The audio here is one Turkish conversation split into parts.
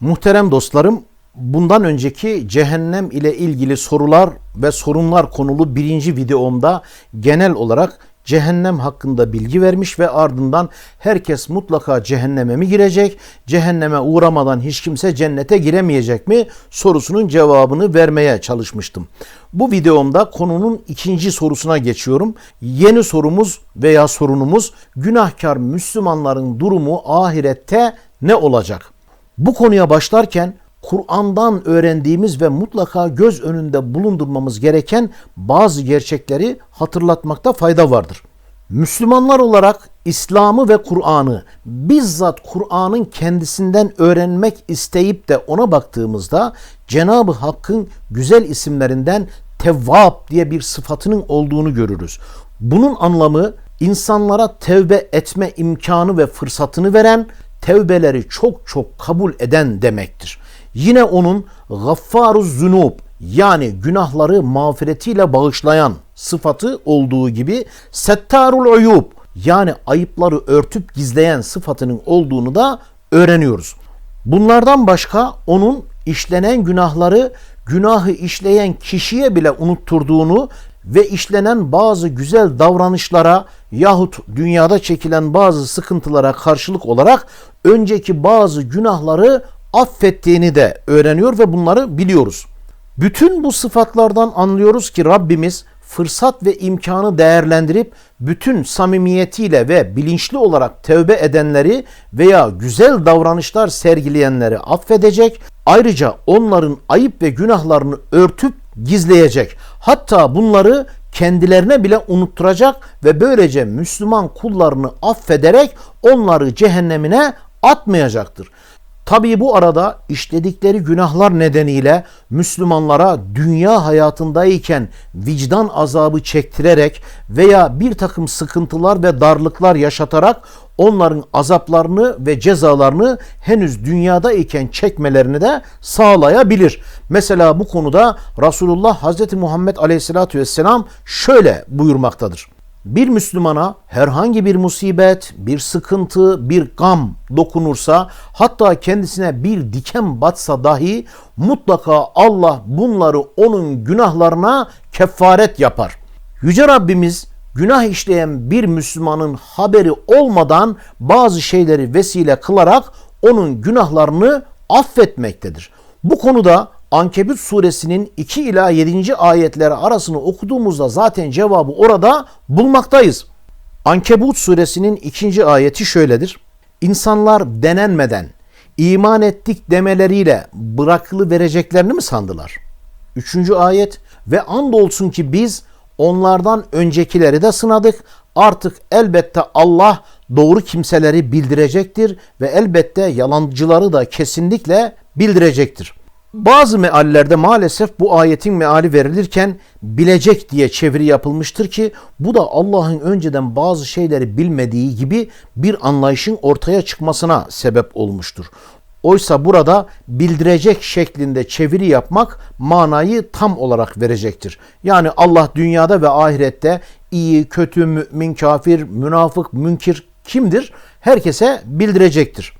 Muhterem dostlarım, bundan önceki cehennem ile ilgili sorular ve sorunlar konulu birinci videomda genel olarak cehennem hakkında bilgi vermiş ve ardından herkes mutlaka cehenneme mi girecek, cehenneme uğramadan hiç kimse cennete giremeyecek mi sorusunun cevabını vermeye çalışmıştım. Bu videomda konunun ikinci sorusuna geçiyorum. Yeni sorumuz veya sorunumuz günahkar Müslümanların durumu ahirette ne olacak? Bu konuya başlarken Kur'an'dan öğrendiğimiz ve mutlaka göz önünde bulundurmamız gereken bazı gerçekleri hatırlatmakta fayda vardır. Müslümanlar olarak İslam'ı ve Kur'an'ı bizzat Kur'an'ın kendisinden öğrenmek isteyip de ona baktığımızda Cenab-ı Hakk'ın güzel isimlerinden Tevvab diye bir sıfatının olduğunu görürüz. Bunun anlamı insanlara tevbe etme imkanı ve fırsatını veren, tevbeleri çok çok kabul eden demektir. Yine onun gaffaruz zunub yani günahları mağfiretiyle bağışlayan sıfatı olduğu gibi settarul uyub yani ayıpları örtüp gizleyen sıfatının olduğunu da öğreniyoruz. Bunlardan başka onun işlenen günahları günahı işleyen kişiye bile unutturduğunu ve işlenen bazı güzel davranışlara yahut dünyada çekilen bazı sıkıntılara karşılık olarak önceki bazı günahları affettiğini de öğreniyor ve bunları biliyoruz. Bütün bu sıfatlardan anlıyoruz ki Rabbimiz fırsat ve imkanı değerlendirip bütün samimiyetiyle ve bilinçli olarak tövbe edenleri veya güzel davranışlar sergileyenleri affedecek. Ayrıca onların ayıp ve günahlarını örtüp gizleyecek. Hatta bunları kendilerine bile unutturacak ve böylece Müslüman kullarını affederek onları cehennemine atmayacaktır. Tabii bu arada işledikleri günahlar nedeniyle Müslümanlara dünya hayatındayken vicdan azabı çektirerek veya bir takım sıkıntılar ve darlıklar yaşatarak onların azaplarını ve cezalarını henüz dünyadayken çekmelerini de sağlayabilir. Mesela bu konuda Resulullah Hazreti Muhammed Aleyhisselatü Vesselam şöyle buyurmaktadır bir Müslümana herhangi bir musibet, bir sıkıntı, bir gam dokunursa, hatta kendisine bir diken batsa dahi mutlaka Allah bunları onun günahlarına kefaret yapar. Yüce Rabbimiz günah işleyen bir Müslümanın haberi olmadan bazı şeyleri vesile kılarak onun günahlarını affetmektedir. Bu konuda Ankebut suresinin 2 ila 7. ayetleri arasını okuduğumuzda zaten cevabı orada bulmaktayız. Ankebut suresinin 2. ayeti şöyledir. İnsanlar denenmeden iman ettik demeleriyle bırakılı vereceklerini mi sandılar? 3. ayet ve andolsun ki biz onlardan öncekileri de sınadık. Artık elbette Allah doğru kimseleri bildirecektir ve elbette yalancıları da kesinlikle bildirecektir. Bazı meallerde maalesef bu ayetin meali verilirken bilecek diye çeviri yapılmıştır ki bu da Allah'ın önceden bazı şeyleri bilmediği gibi bir anlayışın ortaya çıkmasına sebep olmuştur. Oysa burada bildirecek şeklinde çeviri yapmak manayı tam olarak verecektir. Yani Allah dünyada ve ahirette iyi, kötü, mümin, kafir, münafık, münkir kimdir? Herkese bildirecektir.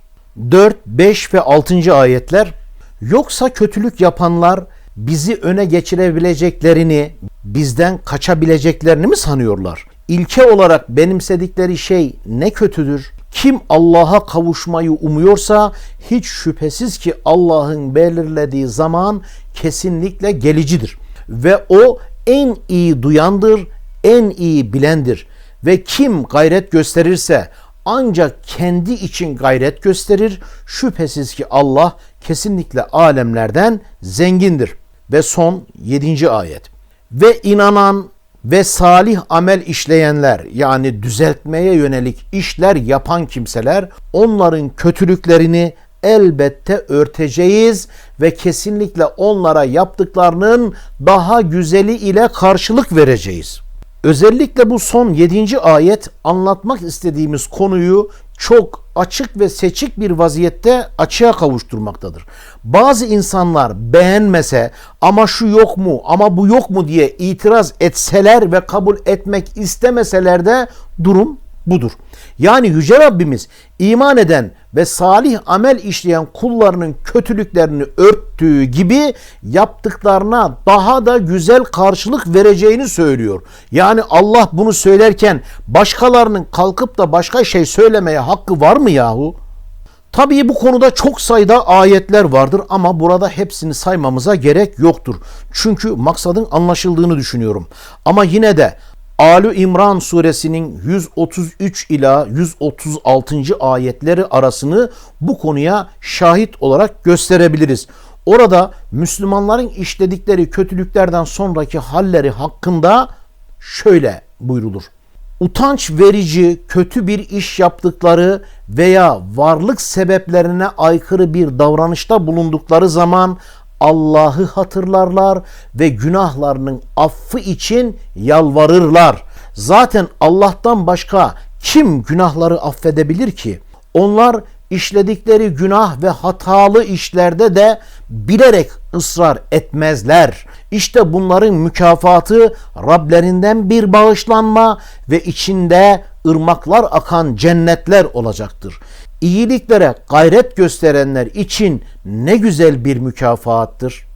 4, 5 ve 6. ayetler Yoksa kötülük yapanlar bizi öne geçirebileceklerini, bizden kaçabileceklerini mi sanıyorlar? İlke olarak benimsedikleri şey ne kötüdür? Kim Allah'a kavuşmayı umuyorsa hiç şüphesiz ki Allah'ın belirlediği zaman kesinlikle gelicidir. Ve o en iyi duyandır, en iyi bilendir. Ve kim gayret gösterirse ancak kendi için gayret gösterir. Şüphesiz ki Allah kesinlikle alemlerden zengindir. Ve son 7. ayet. Ve inanan ve salih amel işleyenler yani düzeltmeye yönelik işler yapan kimseler onların kötülüklerini elbette örteceğiz ve kesinlikle onlara yaptıklarının daha güzeli ile karşılık vereceğiz. Özellikle bu son 7. ayet anlatmak istediğimiz konuyu çok açık ve seçik bir vaziyette açığa kavuşturmaktadır. Bazı insanlar beğenmese ama şu yok mu ama bu yok mu diye itiraz etseler ve kabul etmek istemeseler de durum budur. Yani Yüce Rabbimiz iman eden ve salih amel işleyen kullarının kötülüklerini örttüğü gibi yaptıklarına daha da güzel karşılık vereceğini söylüyor. Yani Allah bunu söylerken başkalarının kalkıp da başka şey söylemeye hakkı var mı yahu? Tabii bu konuda çok sayıda ayetler vardır ama burada hepsini saymamıza gerek yoktur. Çünkü maksadın anlaşıldığını düşünüyorum. Ama yine de Alü İmran suresinin 133 ila 136. ayetleri arasını bu konuya şahit olarak gösterebiliriz. Orada Müslümanların işledikleri kötülüklerden sonraki halleri hakkında şöyle buyrulur utanç verici kötü bir iş yaptıkları veya varlık sebeplerine aykırı bir davranışta bulundukları zaman Allah'ı hatırlarlar ve günahlarının affı için yalvarırlar. Zaten Allah'tan başka kim günahları affedebilir ki? Onlar işledikleri günah ve hatalı işlerde de bilerek ısrar etmezler. İşte bunların mükafatı Rablerinden bir bağışlanma ve içinde ırmaklar akan cennetler olacaktır. İyiliklere gayret gösterenler için ne güzel bir mükafattır.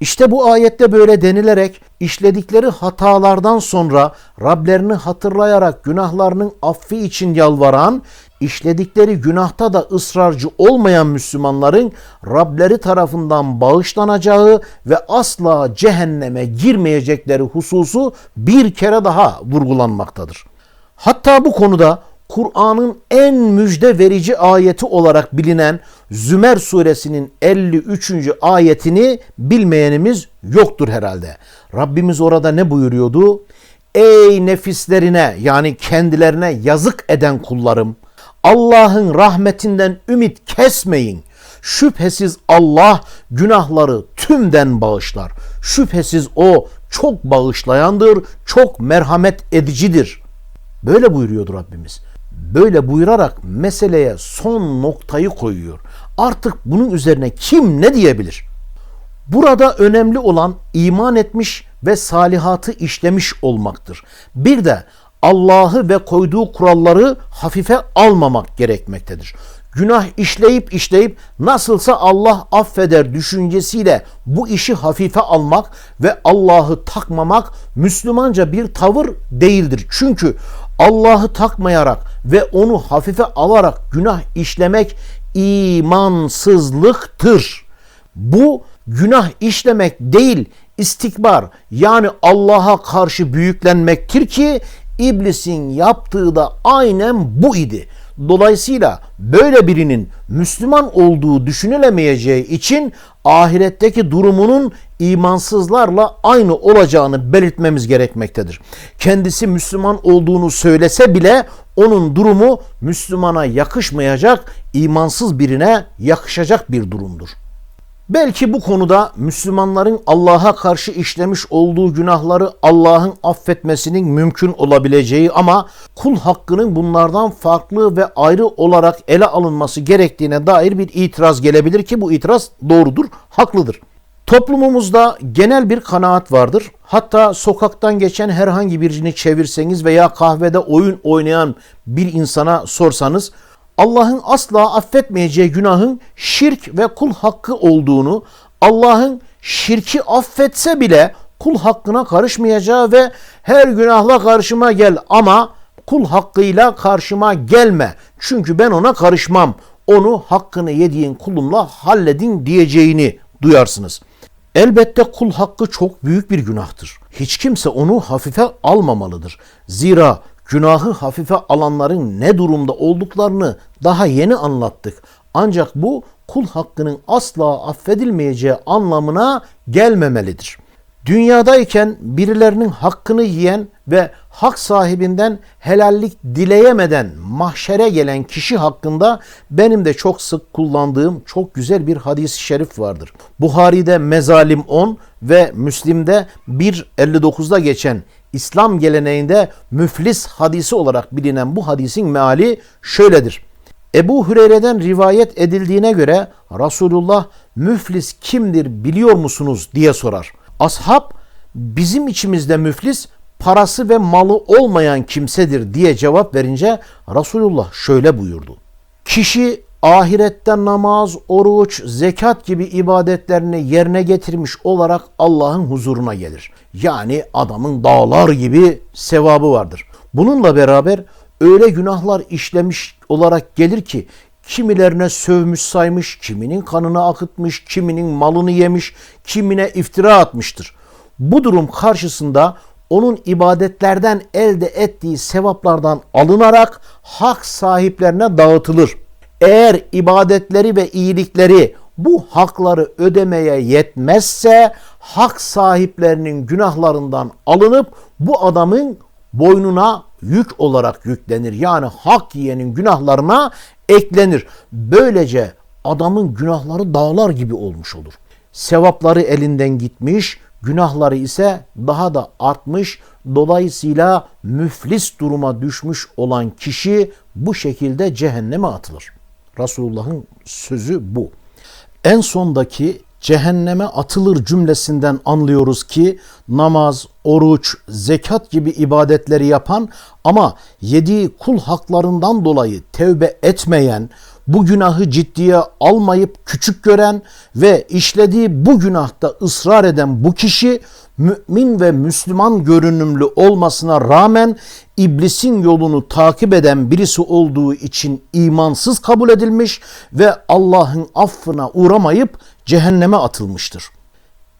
İşte bu ayette böyle denilerek işledikleri hatalardan sonra Rablerini hatırlayarak günahlarının affi için yalvaran, işledikleri günahta da ısrarcı olmayan Müslümanların Rableri tarafından bağışlanacağı ve asla cehenneme girmeyecekleri hususu bir kere daha vurgulanmaktadır. Hatta bu konuda Kur'an'ın en müjde verici ayeti olarak bilinen Zümer suresinin 53. ayetini bilmeyenimiz yoktur herhalde. Rabbimiz orada ne buyuruyordu? Ey nefislerine yani kendilerine yazık eden kullarım Allah'ın rahmetinden ümit kesmeyin. Şüphesiz Allah günahları tümden bağışlar. Şüphesiz o çok bağışlayandır, çok merhamet edicidir. Böyle buyuruyordu Rabbimiz böyle buyurarak meseleye son noktayı koyuyor. Artık bunun üzerine kim ne diyebilir? Burada önemli olan iman etmiş ve salihatı işlemiş olmaktır. Bir de Allah'ı ve koyduğu kuralları hafife almamak gerekmektedir. Günah işleyip işleyip nasılsa Allah affeder düşüncesiyle bu işi hafife almak ve Allah'ı takmamak Müslümanca bir tavır değildir. Çünkü Allah'ı takmayarak ve onu hafife alarak günah işlemek imansızlıktır. Bu günah işlemek değil, istikbar yani Allah'a karşı büyüklenmektir ki iblisin yaptığı da aynen bu idi. Dolayısıyla böyle birinin Müslüman olduğu düşünülemeyeceği için ahiretteki durumunun imansızlarla aynı olacağını belirtmemiz gerekmektedir. Kendisi Müslüman olduğunu söylese bile onun durumu Müslümana yakışmayacak, imansız birine yakışacak bir durumdur. Belki bu konuda Müslümanların Allah'a karşı işlemiş olduğu günahları Allah'ın affetmesinin mümkün olabileceği ama kul hakkının bunlardan farklı ve ayrı olarak ele alınması gerektiğine dair bir itiraz gelebilir ki bu itiraz doğrudur, haklıdır. Toplumumuzda genel bir kanaat vardır. Hatta sokaktan geçen herhangi birini çevirseniz veya kahvede oyun oynayan bir insana sorsanız Allah'ın asla affetmeyeceği günahın şirk ve kul hakkı olduğunu, Allah'ın şirki affetse bile kul hakkına karışmayacağı ve her günahla karşıma gel ama kul hakkıyla karşıma gelme. Çünkü ben ona karışmam. Onu hakkını yediğin kulumla halledin diyeceğini duyarsınız. Elbette kul hakkı çok büyük bir günahtır. Hiç kimse onu hafife almamalıdır. Zira günahı hafife alanların ne durumda olduklarını daha yeni anlattık. Ancak bu kul hakkının asla affedilmeyeceği anlamına gelmemelidir. Dünyadayken birilerinin hakkını yiyen ve hak sahibinden helallik dileyemeden mahşere gelen kişi hakkında benim de çok sık kullandığım çok güzel bir hadis-i şerif vardır. Buhari'de Mezalim 10 ve Müslim'de 1.59'da geçen İslam geleneğinde müflis hadisi olarak bilinen bu hadisin meali şöyledir. Ebu Hüreyre'den rivayet edildiğine göre Resulullah müflis kimdir biliyor musunuz diye sorar. Ashab bizim içimizde müflis parası ve malı olmayan kimsedir diye cevap verince Resulullah şöyle buyurdu. Kişi ahirette namaz, oruç, zekat gibi ibadetlerini yerine getirmiş olarak Allah'ın huzuruna gelir. Yani adamın dağlar gibi sevabı vardır. Bununla beraber öyle günahlar işlemiş olarak gelir ki kimilerine sövmüş saymış, kiminin kanını akıtmış, kiminin malını yemiş, kimine iftira atmıştır. Bu durum karşısında onun ibadetlerden elde ettiği sevaplardan alınarak hak sahiplerine dağıtılır. Eğer ibadetleri ve iyilikleri bu hakları ödemeye yetmezse hak sahiplerinin günahlarından alınıp bu adamın boynuna yük olarak yüklenir. Yani hak yiyenin günahlarına eklenir. Böylece adamın günahları dağlar gibi olmuş olur. Sevapları elinden gitmiş, günahları ise daha da artmış. Dolayısıyla müflis duruma düşmüş olan kişi bu şekilde cehenneme atılır. Resulullah'ın sözü bu. En sondaki cehenneme atılır cümlesinden anlıyoruz ki namaz, oruç, zekat gibi ibadetleri yapan ama yediği kul haklarından dolayı tevbe etmeyen, bu günahı ciddiye almayıp küçük gören ve işlediği bu günahta ısrar eden bu kişi mümin ve Müslüman görünümlü olmasına rağmen iblisin yolunu takip eden birisi olduğu için imansız kabul edilmiş ve Allah'ın affına uğramayıp cehenneme atılmıştır.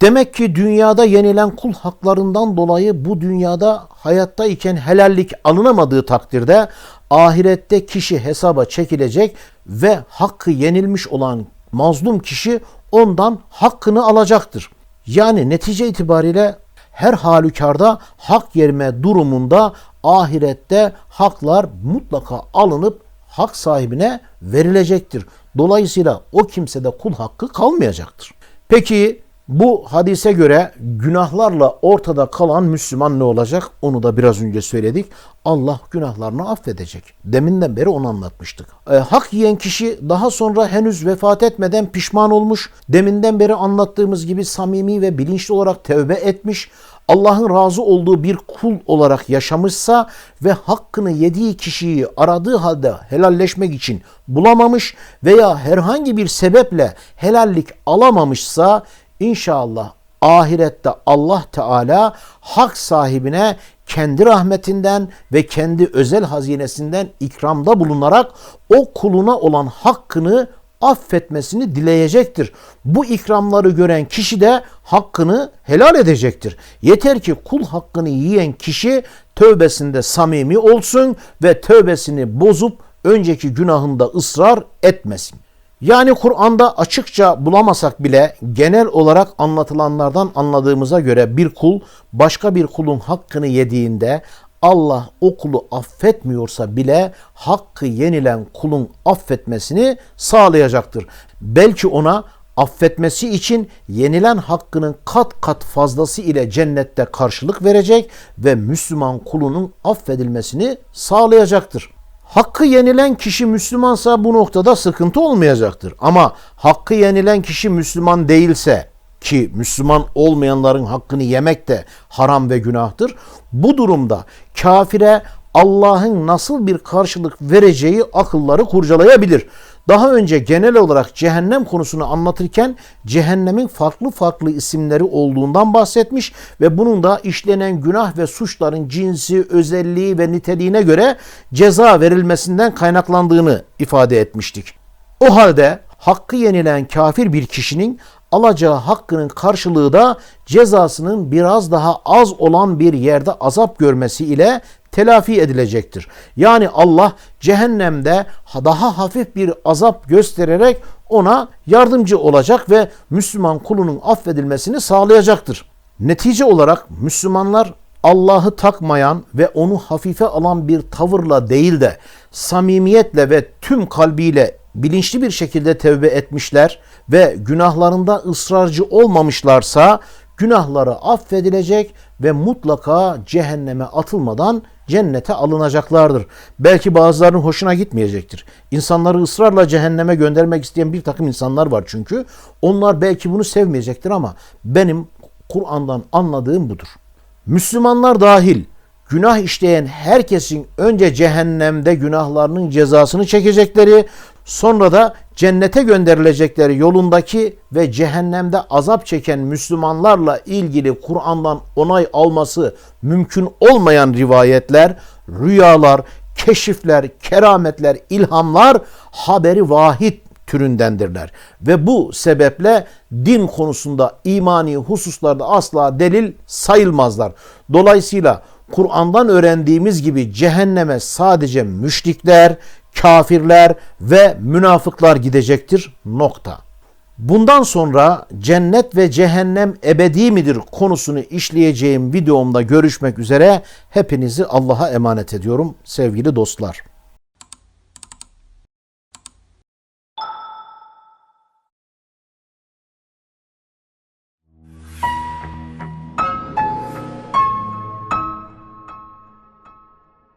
Demek ki dünyada yenilen kul haklarından dolayı bu dünyada hayatta iken helallik alınamadığı takdirde ahirette kişi hesaba çekilecek ve hakkı yenilmiş olan mazlum kişi ondan hakkını alacaktır. Yani netice itibariyle her halükarda hak yerme durumunda ahirette haklar mutlaka alınıp hak sahibine verilecektir. Dolayısıyla o kimsede kul hakkı kalmayacaktır. Peki bu hadise göre günahlarla ortada kalan Müslüman ne olacak? Onu da biraz önce söyledik. Allah günahlarını affedecek. Deminden beri onu anlatmıştık. E, hak yiyen kişi daha sonra henüz vefat etmeden pişman olmuş. Deminden beri anlattığımız gibi samimi ve bilinçli olarak tövbe etmiş. Allah'ın razı olduğu bir kul olarak yaşamışsa ve hakkını yediği kişiyi aradığı halde helalleşmek için bulamamış veya herhangi bir sebeple helallik alamamışsa İnşallah ahirette Allah Teala hak sahibine kendi rahmetinden ve kendi özel hazinesinden ikramda bulunarak o kuluna olan hakkını affetmesini dileyecektir. Bu ikramları gören kişi de hakkını helal edecektir. Yeter ki kul hakkını yiyen kişi tövbesinde samimi olsun ve tövbesini bozup önceki günahında ısrar etmesin. Yani Kur'an'da açıkça bulamasak bile genel olarak anlatılanlardan anladığımıza göre bir kul başka bir kulun hakkını yediğinde Allah o kulu affetmiyorsa bile hakkı yenilen kulun affetmesini sağlayacaktır. Belki ona affetmesi için yenilen hakkının kat kat fazlası ile cennette karşılık verecek ve Müslüman kulunun affedilmesini sağlayacaktır. Hakkı yenilen kişi Müslümansa bu noktada sıkıntı olmayacaktır. Ama hakkı yenilen kişi Müslüman değilse ki Müslüman olmayanların hakkını yemek de haram ve günahtır. Bu durumda kafire Allah'ın nasıl bir karşılık vereceği akılları kurcalayabilir. Daha önce genel olarak cehennem konusunu anlatırken cehennemin farklı farklı isimleri olduğundan bahsetmiş ve bunun da işlenen günah ve suçların cinsi, özelliği ve niteliğine göre ceza verilmesinden kaynaklandığını ifade etmiştik. O halde hakkı yenilen kafir bir kişinin alacağı hakkının karşılığı da cezasının biraz daha az olan bir yerde azap görmesi ile telafi edilecektir. Yani Allah cehennemde daha hafif bir azap göstererek ona yardımcı olacak ve Müslüman kulunun affedilmesini sağlayacaktır. Netice olarak Müslümanlar Allah'ı takmayan ve onu hafife alan bir tavırla değil de samimiyetle ve tüm kalbiyle bilinçli bir şekilde tevbe etmişler ve günahlarında ısrarcı olmamışlarsa günahları affedilecek ve mutlaka cehenneme atılmadan cennete alınacaklardır. Belki bazılarının hoşuna gitmeyecektir. İnsanları ısrarla cehenneme göndermek isteyen bir takım insanlar var çünkü. Onlar belki bunu sevmeyecektir ama benim Kur'an'dan anladığım budur. Müslümanlar dahil günah işleyen herkesin önce cehennemde günahlarının cezasını çekecekleri, sonra da cennete gönderilecekleri yolundaki ve cehennemde azap çeken Müslümanlarla ilgili Kur'an'dan onay alması mümkün olmayan rivayetler, rüyalar, keşifler, kerametler, ilhamlar haberi vahid türündendirler. Ve bu sebeple din konusunda imani hususlarda asla delil sayılmazlar. Dolayısıyla Kur'an'dan öğrendiğimiz gibi cehenneme sadece müşrikler, kafirler ve münafıklar gidecektir. Nokta. Bundan sonra cennet ve cehennem ebedi midir konusunu işleyeceğim videomda görüşmek üzere hepinizi Allah'a emanet ediyorum sevgili dostlar.